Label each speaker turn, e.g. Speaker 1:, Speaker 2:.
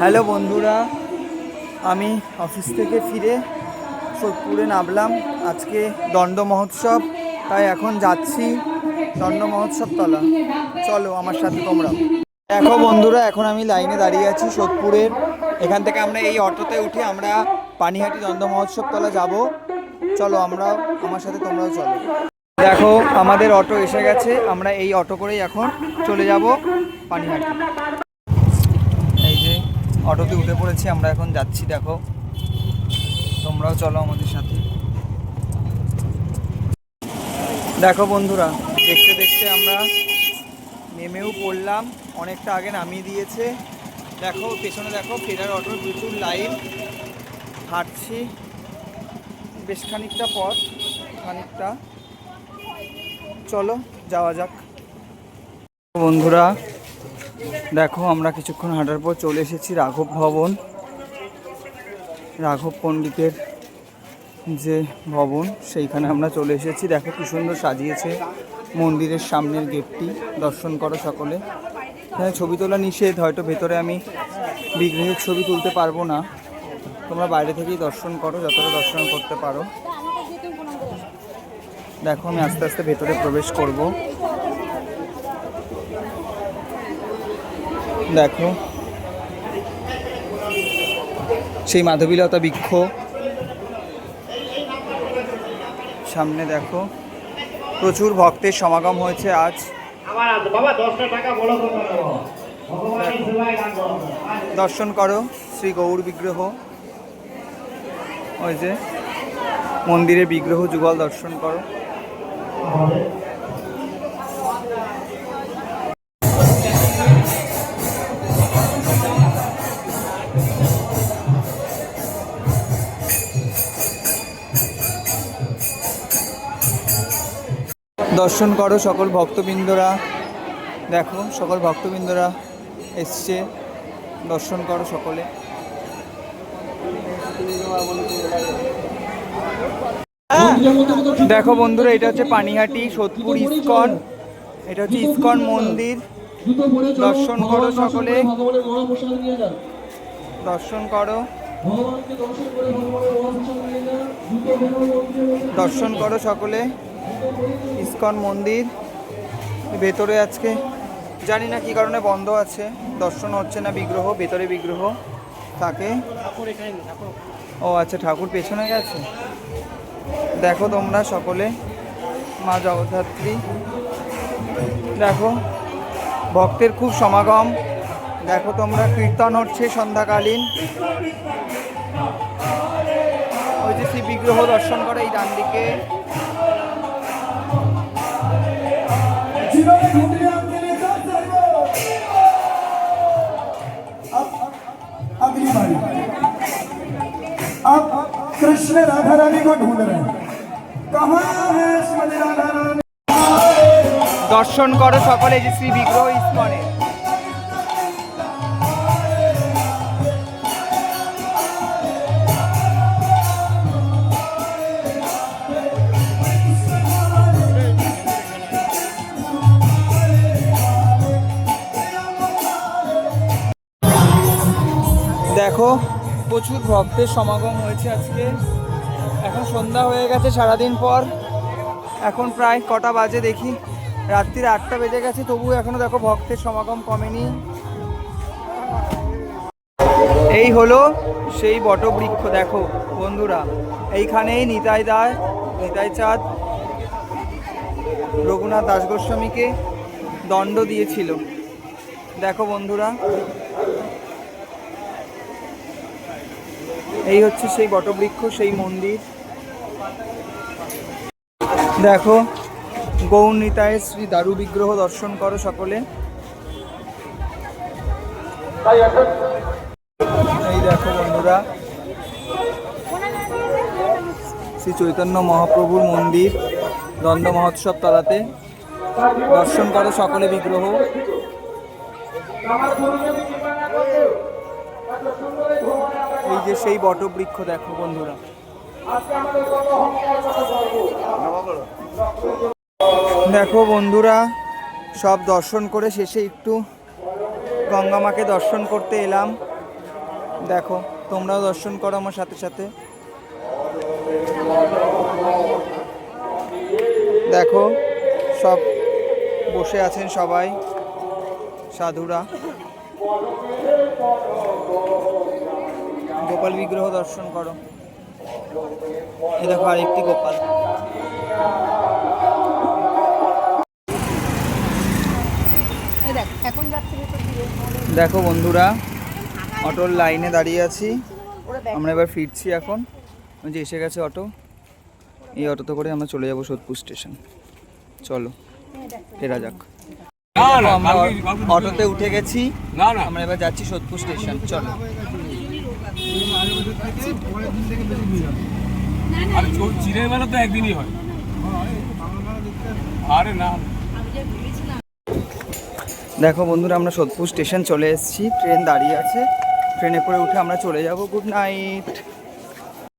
Speaker 1: Hello বন্ধুরা, আমি office থেকে ফিরে সোদপুরে নামলাম। আজকে দণ্ড মহোৎসব, তাই এখন যাচ্ছি দণ্ড মহোৎসব তলা। চলো আমার সাথে তোমরা। দেখো বন্ধুরা, এখন আমি লাইনে দাঁড়িয়ে আছি সোদপুরের। এখান থেকে আমরা এই অটোতে উঠে আমরা পানিহাটি দণ্ড মহোৎসব তলা যাব। চলো আমরা, আমার সাথে তোমরাও চলো। দেখো, আমাদের অটো এসে গেছে। আমরা এই অটো করেই এখন চলে যাব পানিহাটি। অটোতে উঠে পড়েছি, আমরা এখন যাচ্ছি, দেখো। তোমরাও চলো আমাদের সাথে। দেখো বন্ধুরা, দেখতে দেখতে আমরা নেমেও পড়লাম, অনেকটা আগে নামিয়ে দিয়েছে। দেখো, পেছনে দেখো, ফেরার অটোর প্রচুর লাইন। হাঁটছি বেশ খানিকটা পথ, খানিকটা। চলো, যাওয়া যাক। বন্ধুরা দেখো, আমরা কিছুক্ষণ হাঁটার পর চলে এসেছি রাঘব ভবন। রাঘব পণ্ডিতের যে ভবন, সেইখানে আমরা চলে এসেছি। দেখো, কি সুন্দর সাজিয়েছে মন্দিরের সামনের গেটটি, দর্শন করো সকলে। এখানে ছবি তোলা নিষেধ, হয়তো ভেতরে আমি বিগ্রহের ছবি তুলতে পারব না। তোমরা বাইরে থেকেই দর্শন করো, যতটা দর্শন করতে পারো। দেখো, আমি আস্তে আস্তে ভেতরে প্রবেশ করব। দেখো। সেই মাধবীলতা বৃক্ষ। সামনে দেখো। প্রচুর ভক্তের সমাগম হয়েছে আজ। দর্শন করো শ্রী গৌর বিগ্রহ। ওই যে মন্দিরের বিগ্রহ যুগল দর্শন করো। দর্শন করো সকল ভক্তবৃন্দরা। দেখো, সকল ভক্তবৃন্দরা এসছে। দর্শন করো সকলে। দেখো বন্ধুরা, এটা হচ্ছে পানিহাটি সোদপুর ইস্কন। এটা হচ্ছে ইস্কন মন্দির। দর্শন করো সকলে। দর্শন করো। দর্শন করো সকলে। ইস্কন মন্দির, ভেতরে আজকে, জানি না কি কারণে বন্ধ আছে, দর্শন হচ্ছে না বিগ্রহ, ভেতরে বিগ্রহ থাকে। ও আচ্ছা ঠাকুর পেছনে গেছে? দেখো তোমরা সকলে, মা জগদ্ধাত্রী। দেখো, ভক্তের খুব সমাগম। দেখো তোমরা, কীর্তন হচ্ছে সন্ধ্যাকালীন। ওই যে শ্রী বিগ্রহ দর্শন করে এই ডান দিকে
Speaker 2: अगली बारी अब कृष्ण राधा रानी को ढूंढ रहे हैं कहाँ है श्रीमती राधा रानी
Speaker 1: দর্শন করো সকলে যে শ্রী বিগ্রহ ইস্কনে দেখো, প্রচুর ভক্তের সমাগম হয়েছে আজকে। এখন সন্ধ্যা হয়ে গেছে সারাদিন পর। এখন প্রায় কটা বাজে দেখি। রাত্রির আটটা বেজে গেছে, তবুও এখনও দেখো ভক্তের সমাগম কমেনি। এই হলো সেই বটবৃক্ষ, দেখো বন্ধুরা। এইখানেই নিতাই দায় নিতাই চাঁদ, রঘুনাথ দাস গোস্বামীকে দণ্ড দিয়েছিল। দেখো বন্ধুরা এই হচ্ছে সেই বটবৃক্ষ, সেই মন্দির। দেখো গৌরনীতায় শ্রী দারু বিগ্রহ দর্শন করো সকলে। এই দেখো বন্ধুরা, শ্রী চৈতন্য মহাপ্রভুর মন্দির দ্বন্দ্ব মহোৎসব তলাতে। দর্শন করো সকলে বিগ্রহ। যে সেই বটবৃক্ষ দেখো বন্ধুরা। দেখো বন্ধুরা, সব দর্শন করে শেষে একটু গঙ্গা মাকে দর্শন করতে এলাম। দেখো, তোমরাও দর্শন করো আমার সাথে সাথে। দেখো, সব বসে আছেন সবাই, সাধুরা। গোপাল বিগ্রহ দর্শন করো। এই দেখো আরেকটি গোপাল।
Speaker 3: এই দেখ এখন যাচ্ছে ভেতর দিয়ে।
Speaker 1: দেখো বন্ধুরা অটোর লাইনে দাঁড়িয়ে আছি। আমরা এবার ফিরছি এখন। ওই যে এসে গেছে অটো। এই অটোতে করে আমরা চলে যাব সোদপুর স্টেশন। চলো ফেরা যাক।
Speaker 4: না না
Speaker 1: আমরা
Speaker 4: কালকে- কালকে
Speaker 1: অটোতে উঠে গেছি।
Speaker 4: না না।
Speaker 1: আমরা এবার যাচ্ছি সোদপুর স্টেশন। চলো।
Speaker 4: আরে চিড়ের বেলা তো একদিনই হয়। আরে না।
Speaker 1: দেখো বন্ধুরা আমরা সোদপুর স্টেশন চলে এসেছি। ট্রেন দাঁড়িয়ে আছে। ট্রেনে করে উঠে আমরা চলে যাব গুড নাইট।